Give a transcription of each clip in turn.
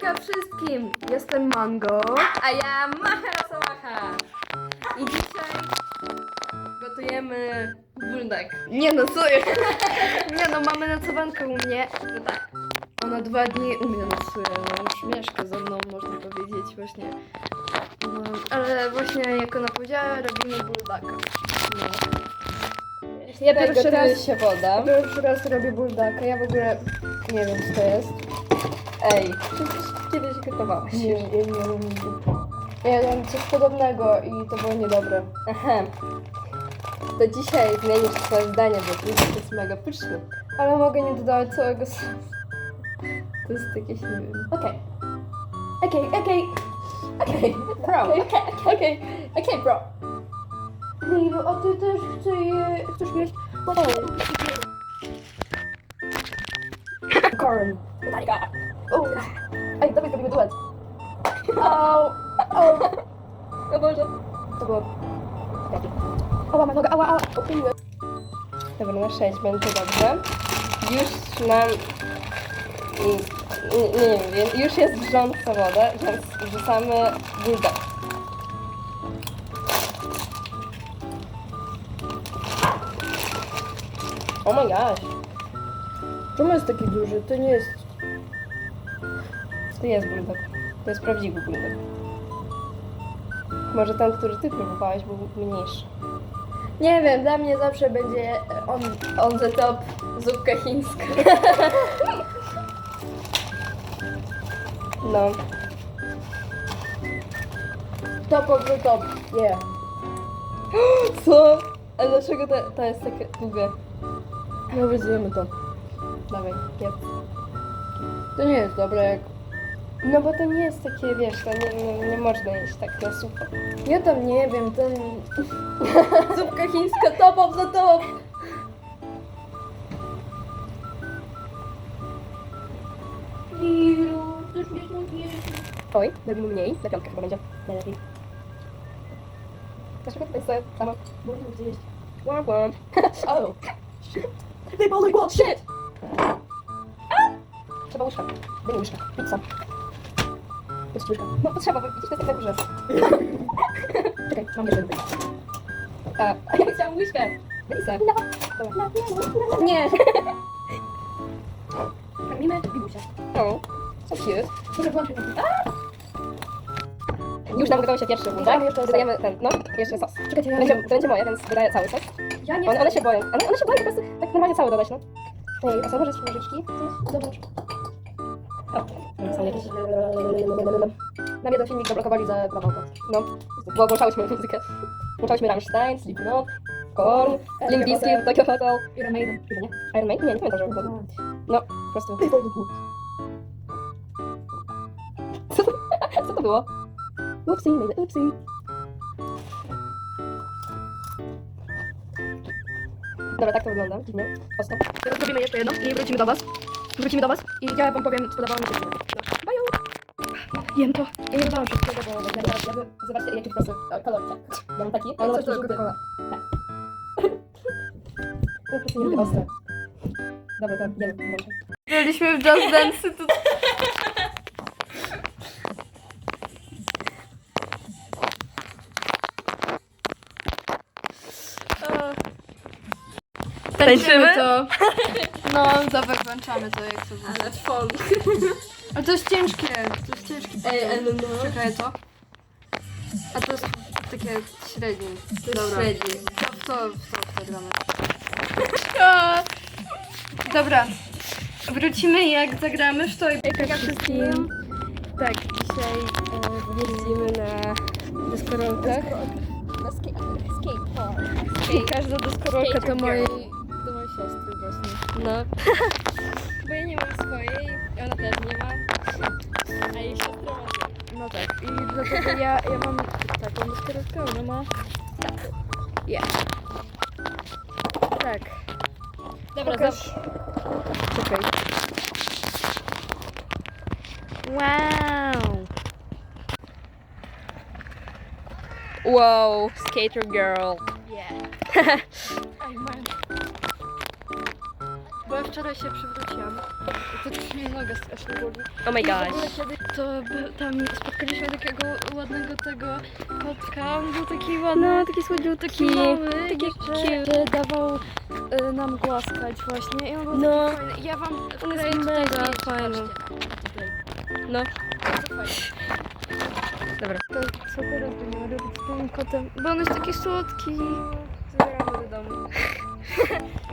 Hejka wszystkim! Jestem Mango, a ja Macha Rosomacha. I dzisiaj gotujemy buldak. Nie no, jest? Nie no, mamy nocowankę u mnie. No tak. Ona dwa dni u mnie nocuje, no już mieszka ze mną, można powiedzieć właśnie. No, ale właśnie jak ona powiedziała, robimy buldaka. No. Ja Tak, pierwszy gotuje raz, się woda. pierwszy raz robię buldaka, ja w ogóle nie wiem co to jest. Ej, przecież kiedyś gotowałaś. Nie, nie, nie. Ja jadłem coś podobnego i to było niedobre. Aha. To dzisiaj zmienisz swoje zdanie, bo buldak jest mega pyszny. Ale mogę nie dodawać całego sosu. To jest jakieś, nie wiem. Okej, Okej, okej, okej, bro. okej, okej. Bro. Lilu, a ty też chcesz, je, chcesz jeść? O, Corn. O. Ej, dawaj zrobimy duet. Au, au. O Boże. To było... Ała, ma noga, ała, ała. Opiniuję. Dobra, na 6 będzie dobrze. Już nam... Nie, nie, wiem, już jest wrząca woda, więc wrzucamy buldak. Oh my gosh. Czemu jest taki duży? To nie jest... To jest buldak. To jest prawdziwy buldak. Może ten, który ty próbowałeś, był mniejszy. Nie wiem, dla mnie zawsze będzie on, on the top zupka chińska. No. Top of the top, yeah. Co? A dlaczego to, to jest takie długie? No wyzwiemy to. Dawaj, jeb. To nie jest dobre jak... No bo to nie jest takie, wiesz, to nie, nie, nie można jeść tak na sucho. Ja tam nie wiem, ten... Zupka chińska top of the top! Oj, robimy mniej, na piątkę chyba będzie najlepiej. Dlaczego tutaj sobie sama? Można zjeść. Łam, łam. Oh. They both want shit! Trzeba łyżka. Mi łyżka. Pizza. Jest. No potrzeba, bo widzisz, to jest tak górze. Czekaj, mam jeszcze jedną. A, ja chciałam łyżkę. Se. No. Dobra. Nie! Karmimy Bibusia. O, so cute. Może włączyć Już nam gotował się pierwszy jeszcze sos. Dodajemy ten, no, jeszcze sos. Czekajcie, ja Będzie, to będzie moje, więc dodaję cały sos. Ja nie One, one się boją. One, one się boją po prostu tak normalnie cały dodać, no. Ej, a co możesz nożyczki? Zobacz. Nam jeden filmik zablokowali za prawą No, bo włączałyśmy muzykę. Włączałyśmy Rammstein, Slipknot, Korn, Limp Bizkit, Tokyo Hotel. Iron Maiden. Nie? Iron Maiden? Nie, nie pamiętam, że było. No, po prostu. Co to, co to było? Upsi, made it, upsi. Dobra, tak to wygląda. Dziwnie. Ostro. Teraz zrobimy jeszcze jedno i wrócimy do was. Wrócimy do was i ja wam powiem, czy podobało mi się. Jem to. Ja nie dodałam wszystkiego, bo ja zobaczcie jaki o, kolor, tak. Ja mam taki, ale Co to żółty. To po prostu nie ostre. Dobra, to włączę. Byliśmy w Just Dance tu. Tańczymy to. No, zawek włączamy to jak sobie. Ale folk. Ale to jest ciężkie, to jest ciężki Ej, papier. ale no. Czekaj to. A to jest takie średnie. To jest średnie. To w to, w to, w to gramy. Dobra. Wrócimy jak zagramy w to i Hejka wszystkim. Tak, dzisiaj e, jeździmy na deskorolkach. Na skate, skateboard. I każda deskorolka to mojej, do mojej siostry właśnie. No. Bo ja nie mam swojej, ona też nie ma. A jej siostra ma No tak, i dlatego ja, ja mam taką deskorolkę, ona ma taką. Ja. Tak. Dobra, Pokaż. Czekaj. Wow. Wow, skater girl. Yeah. wczoraj się przywróciłam. To mnie noga strasznie boli. Oh my I w ogóle kiedy to by, tam spotkaliśmy takiego ładnego tego kotka. On był taki ładny. No, taki słodziutki. taki mały, taki jeszcze cute. dawał y, nam głaskać właśnie i on był No. taki fajny. Ja wam On jest wkleję tutaj mega zdjęcie, fajny. patrzcie. Tutaj. No. Bardzo fajny. Dobra. To co teraz będziemy robić z tym kotem? Bo on jest taki słodki.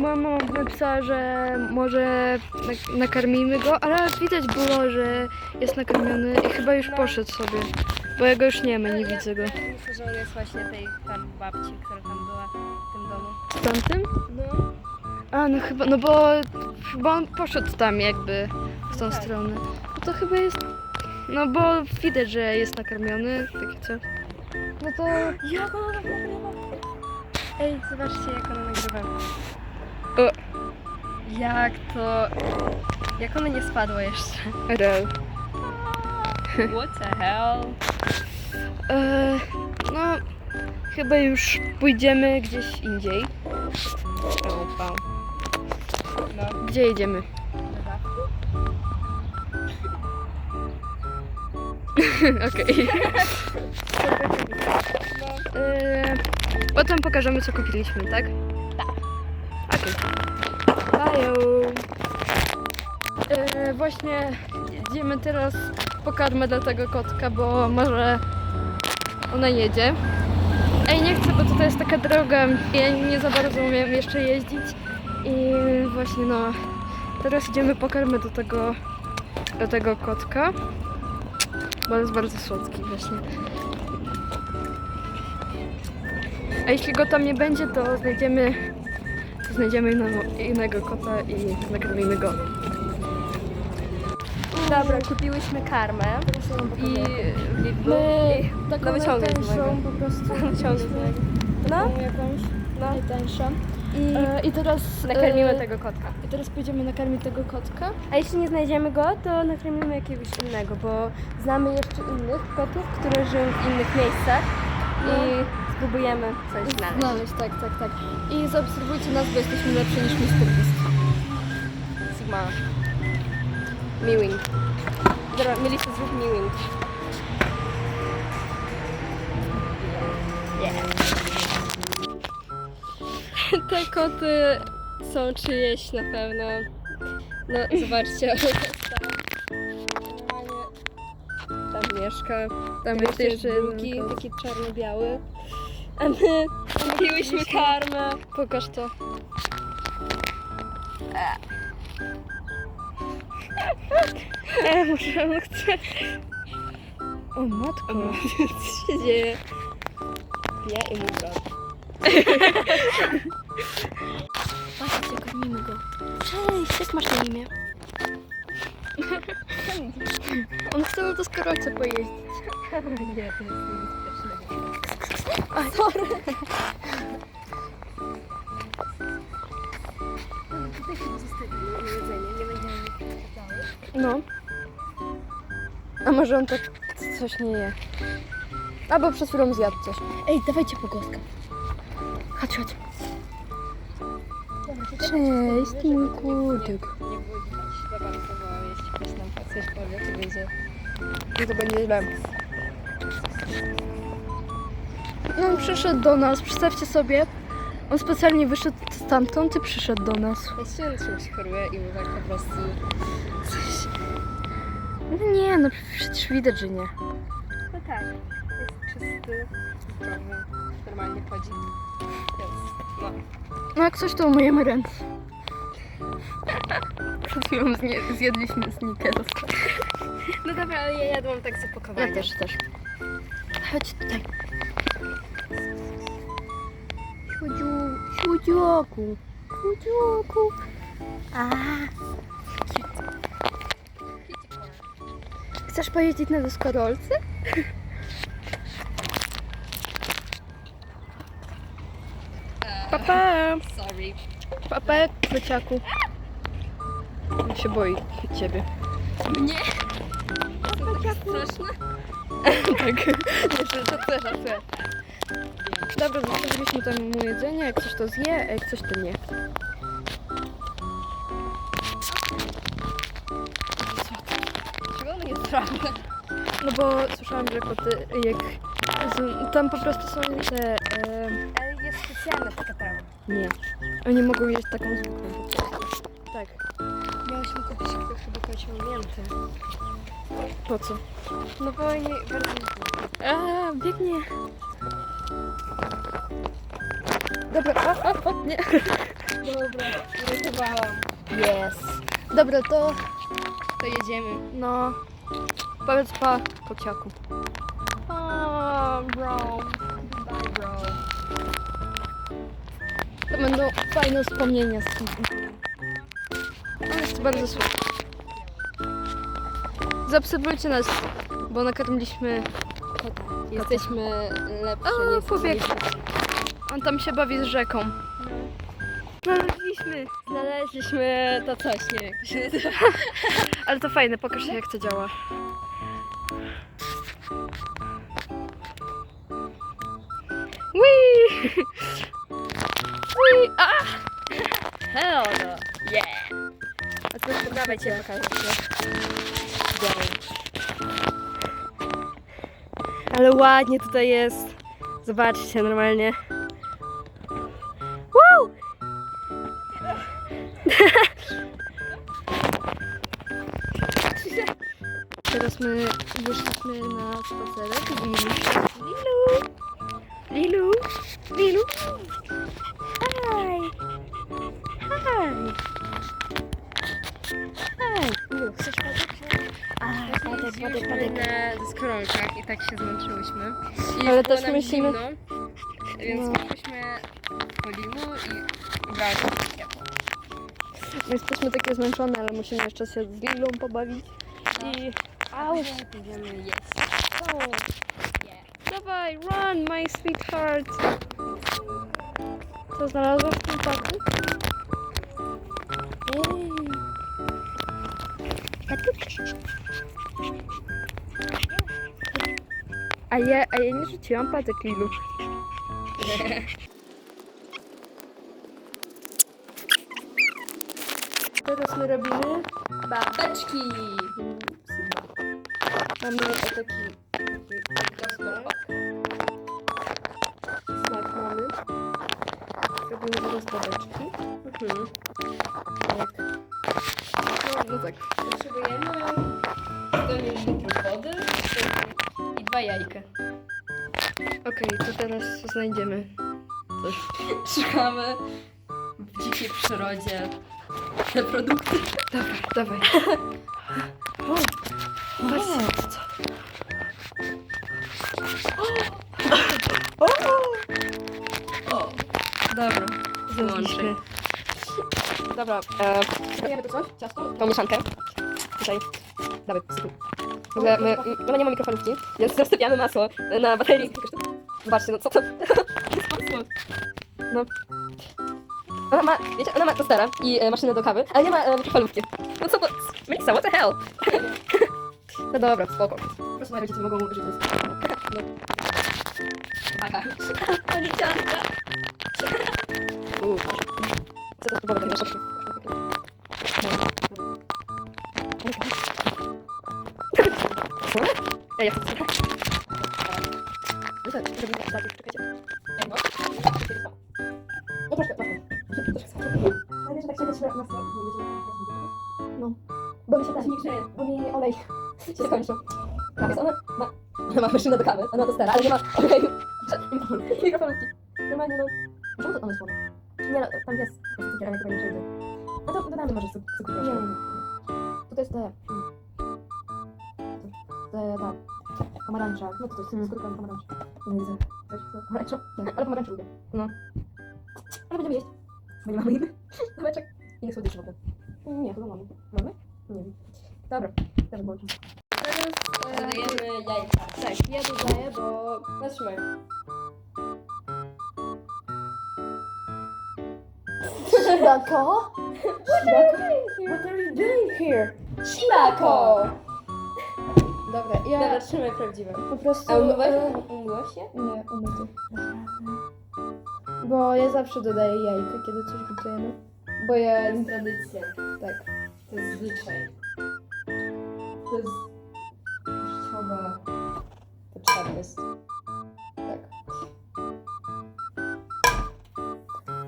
Mama napisała, że może nak- nakarmimy go, ale widać było, że jest nakarmiony i chyba już No. poszedł sobie. Bo ja go już nie ma, nie widzę go. Myślę, że on jest właśnie tej tam babci, która tam była w tym domu. Z tamtym? No. A, no chyba, no bo chyba on poszedł tam jakby w tą Tak. stronę. No to chyba jest, no bo widać, że jest nakarmiony, takie co. No to Jak ona nagrywa? Ej, zobaczcie jak ona nagrywa. O. Jak to... Jak ona nie spadła jeszcze? What the hell? E, no, chyba już pójdziemy gdzieś indziej. Opa. No. Gdzie idziemy? Okej. E, Potem pokażemy, co kupiliśmy, tak? Bajo. E, właśnie idziemy teraz po karmę dla tego kotka, bo może ona jedzie. Ej, nie chcę, bo tutaj jest taka droga. Ja nie za bardzo umiem jeszcze jeździć. I właśnie no, teraz idziemy po karmę do tego, do tego kotka. Bo jest bardzo słodki właśnie. A jeśli go tam nie będzie, to znajdziemy, znajdziemy innego, innego kota i nakarmimy go. Dobra, kupiłyśmy karmę i Lidlu. My taką No z najtańszą mojego. po prostu. Wyciągnij z mojego. No, Taką jakąś no. najtańszą. I E, I teraz nakarmimy e, tego kotka. I teraz pójdziemy nakarmić tego kotka. A jeśli nie znajdziemy go, to nakarmimy jakiegoś innego, bo znamy jeszcze innych kotów, które żyją w innych miejscach i spróbujemy coś znaleźć. Znaleźć, tak, tak, tak. I zaobserwujcie nas, bo jesteśmy lepsi niż Mr. Beast. Sigma. Mewing. Dobra, mieliście zrób mewing. Te koty są czyjeś na pewno. No, zobaczcie, mieszka. Tam jest jeszcze drugi, taki czarno-biały. A my kupiłyśmy karmę. Pokaż to. E, muszę, on chce. O matko. Co się dzieje? Ja i mój brat. Patrzcie, karmimy go. Cześć, jak masz na imię? On chce na deskorolce pojeździć. Nie, to jest niebezpieczne. A, sorry. Tutaj się zostawimy jedzenie, nie będziemy cały. No. A może on tak coś nie je? Albo przed chwilą zjadł coś. Ej, dawajcie pogłoskę. Chodź, chodź. Cześć, mój kurczak. Nie było widać, zabalansowało, jeśli ktoś nam coś powie, to będzie. Źle. No on przyszedł do nas, przedstawcie sobie. On specjalnie wyszedł stamtąd i przyszedł do nas. Jeśli on czymś choruje i mu tak po prostu coś... No nie, no przecież widać, że nie. No tak, jest czysty, zdrowy, normalnie chodzi. Więc, no. No jak coś to umyjemy ręce. Przed chwilą zjedliśmy snickers. No dobra, ale ja jadłam tak z opakowania. Ja też, też. Chodź tutaj. Siudziu, siudziuku, siudziuku. A. Chcesz pojeździć na deskorolce? Papa, Sorry. papa, kociaku. On się boi ciebie. Mnie? to taka straszna. tak, myślę, że chcesz, a. Dobra, zostawiliśmy tam mu jedzenie, jak coś to zje, a jak coś to nie. Czego on jest trawne? No bo słyszałam, że koty, jak tam po prostu są te... Ale jest specjalna taka trawa. nie, oni mogą jeść taką zwykłą. Tak. Miałyśmy kupić ktoś chyba pociągnięty. Po co? No bo oni bardzo A, biegnie. Dobra, a, a, a, nie. Dobra, uratowałam. Yes. Dobra, to To jedziemy. no... Powiedz pa, kociaku. Oh, bro. Bye, bro. To będą fajne wspomnienia z tym. Ale jest bardzo słodkie. Zaobserwujcie nas, bo nakarmiliśmy kota. Jesteśmy lepsze, O, nie pobiegł. On tam się bawi z rzeką. Znaleźliśmy. Znaleźliśmy to coś, nie wiem jak to się nazywa. Ale to fajne, pokaż jak to działa. Whee! Whee! A! Hell no. Yeah. A Dawaj cię pokażę. Ale ładnie tutaj jest. Zobaczcie, normalnie. Padek. na deskorolkach i tak się zmęczyłyśmy. I Ale też musimy- Zimno, więc No. poszliśmy po limu i ubrały się ciepło. My jesteśmy takie zmęczone, ale musimy jeszcze się z Lilą pobawić. I... Au! Będziemy jeść. Dawaj, run, my sweetheart! Co znalazłaś w tym paku? A ja, a ja nie rzuciłam patek Lilu. Teraz my robimy Babeczki! Mamy taki, taki kostek. Smak mamy. Robimy teraz babeczki. Mhm. Tak. No, tak. Potrzebujemy 100 ml wody i dwa jajka. Okej, to teraz znajdziemy coś. Szukamy w dzikiej przyrodzie te produkty. Dobra, dawaj. O, Dobra, e, to coś? Ciasto? Tą mieszankę. Tutaj. Dawaj, sypu. W ogóle my, ona nie ma mikrofalówki, więc rozstawiamy masło na baterii. Zobaczcie, no co to? No. Ona ma, wiecie, ona ma tostera i e, maszynę do kawy, ale nie ma e, mikrofalówki. No co to? Melissa, what the hell? no dobra, spoko. Po prostu moje rodzice mogą to jest... No. Taka. Policjantka. Uuu, to szybko. Ja, chcę. No tak, żeby tak, tak, czekajcie. Ej, no. No troszkę, troszkę. Ale wiesz, tak się się na No. Bo mi się da, bo mi olej się skończył. Tak, więc ona ma, ona ma maszynę do kawy, ona ma tostera, ale nie ma oleju. Pomarańcza. No to jest Hmm. skórka pomarańcza. Nie widzę. Coś z pomarańczą? Tak, ale pomarańczę lubię. No. Ale będziemy jeść. Bo nie mamy innych. Zameczek. I nie słodyczy w ogóle. Nie, chyba mamy. Mamy? Nie wiem. Dobra, też było. Teraz... Dodajemy jajka. Tak, ja dodaję, bo... Zatrzymaj. Shibako? What are you doing here? Shibako! Dobra, ja... Dobra, trzymaj prawdziwe. Po prostu... A umywałaś? E... Się? Nie, umyty. Bo ja zawsze dodaję jajka, kiedy coś gotujemy. Bo ja... To jest tradycja. Tak. To jest zwyczaj. To jest... życiowa... jest. Tak.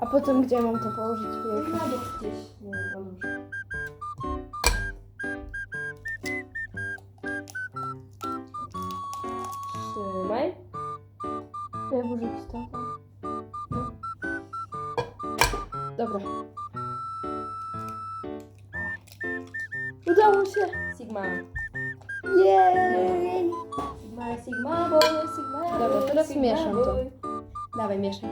A potem gdzie mam to położyć? Na bok gdzieś. Mieszam to. Dawaj, mieszaj.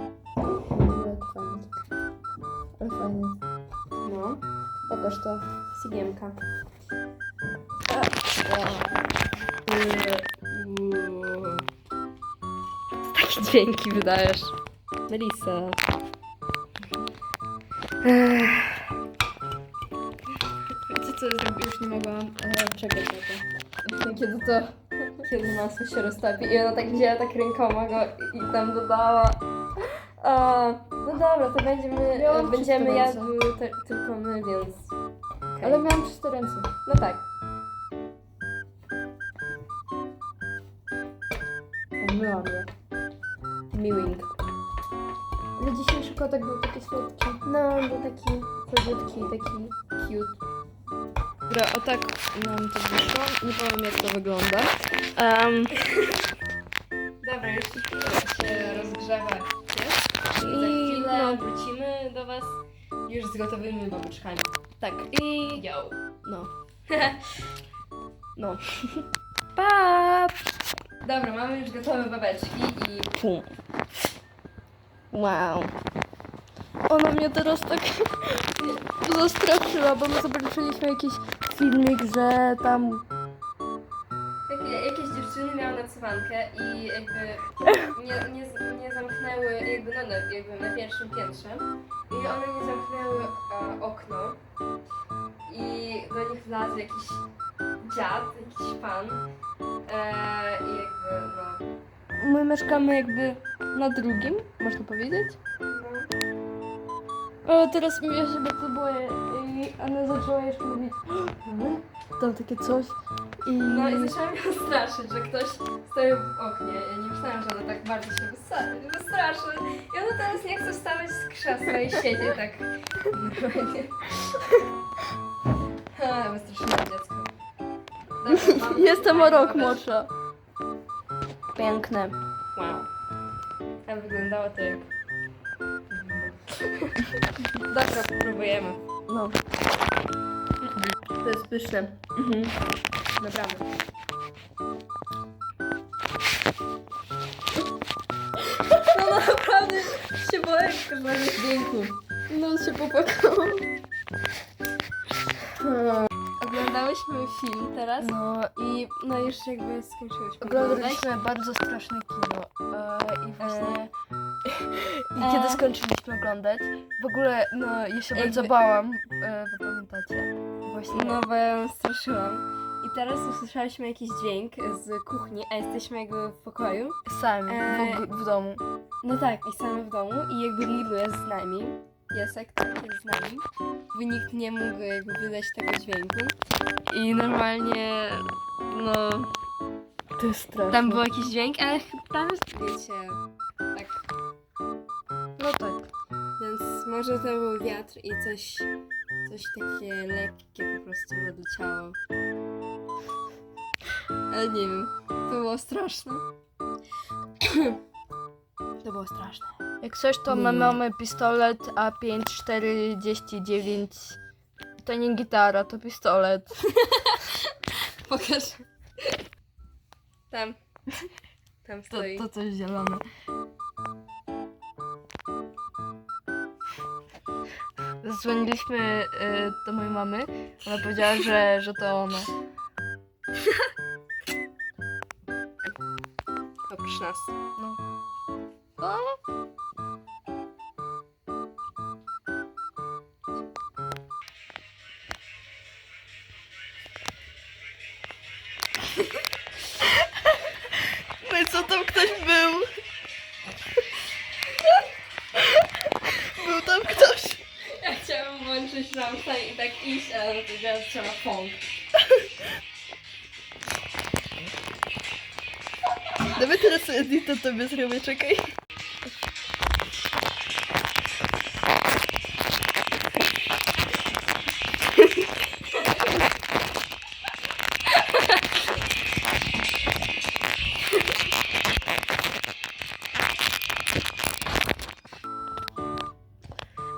Ale fajnie. No. Pokaż to. Sigiemka. Takie dźwięki wydajesz. Melisa. Wiecie co, zrobię? już nie mogłam e, czekać na to. Kiedy to... Kiedy masło się roztopi i ona tak wzięła tak rękoma go i, i tam dodała. A, no dobra, to będziemy, Miałam będziemy czyste ręce. jadły te, tylko my, więc... okej. Ale miałam czyste ręce. No tak. Umyłam je. Miłink. Ale dzisiejszy kotek był taki słodki. No, był taki słodziutki, taki cute. Dobra, o tak nam to wyszło. Nie powiem jak to wygląda. Um, Dobra, już się rozgrzewa. I za I no. wrócimy do Was już z gotowymi babeczkami. tak, i Yo. no. No. Pa! Dobra, mamy już gotowe babeczki i Pum. Wow. Ona mnie teraz tak zastraszyła, bo my zobaczyliśmy jakiś filmik, że tam takie, jakieś dziewczyny miały nocowankę i jakby nie, nie, nie zamknęły, jakby, no, no, jakby na pierwszym piętrze. I one nie zamknęły e, okno. I do nich wlazł jakiś dziad, jakiś pan. E, i jakby, no, my mieszkamy jakby na drugim, można powiedzieć. O, teraz mi ja się bardzo boję i ona zaczęła jeszcze mówić tam takie coś i... No i zaczęłam ją straszyć, że ktoś stoi w oknie. Ja nie myślałam, że ona tak bardzo się wystraszy. I ona teraz nie chce wstawać z krzesła i siedzi tak normalnie. Ha, wystraszyłam dziecko. Dobra, mam Jestem o rok młodsza. Piękne. Wow. A wyglądało to jak... Dobra, próbujemy. No. To jest pyszne. Mhm. Naprawdę. No naprawdę się boję każdego dźwięku. No się popłakałam. Oglądałyśmy film teraz No i no już jakby skończyłyśmy Oglądaliśmy bardzo straszne kino e, i właśnie i E. kiedy skończyliśmy oglądać, w ogóle no ja się Jakby- bardzo bałam, e, wy pamiętacie? Właśnie No bo ja ją straszyłam. I teraz usłyszałyśmy jakiś dźwięk z kuchni, a jesteśmy jakby w pokoju. sami E. w, w domu. No tak, i same w domu i jakby Lilu jest z nami. Piesek tak jest z nami. By nikt nie mógł jakby wydać tego dźwięku. I normalnie, no, To jest straszne. tam był jakiś dźwięk, ale chyba tam jest, wiecie, może to był wiatr i coś, coś takie lekkie po prostu odleciało. Ale nie wiem, to było straszne. To było straszne. Jak coś to my Mm. mamy pistolet A549 to nie gitara, to pistolet. Pokaż. Tam. Tam To, stoi. to coś zielone. Zadzwoniliśmy y, do mojej mamy. Ona powiedziała, że, że to ona. Oprócz nas. No. No i co tam ktoś? Był iść, ale powiedziała, że trzeba funk. Dawaj teraz edita tobie zrobię, czekaj.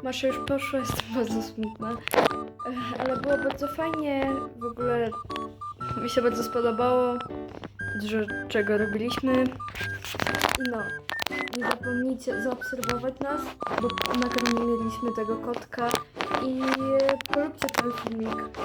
Masza już poszła, jestem bardzo smutna. Ale było bardzo fajnie, w ogóle mi się bardzo spodobało. Dużo czego robiliśmy. No, nie zapomnijcie zaobserwować nas, bo nagromiliśmy tego kotka i e, polubcie ten filmik.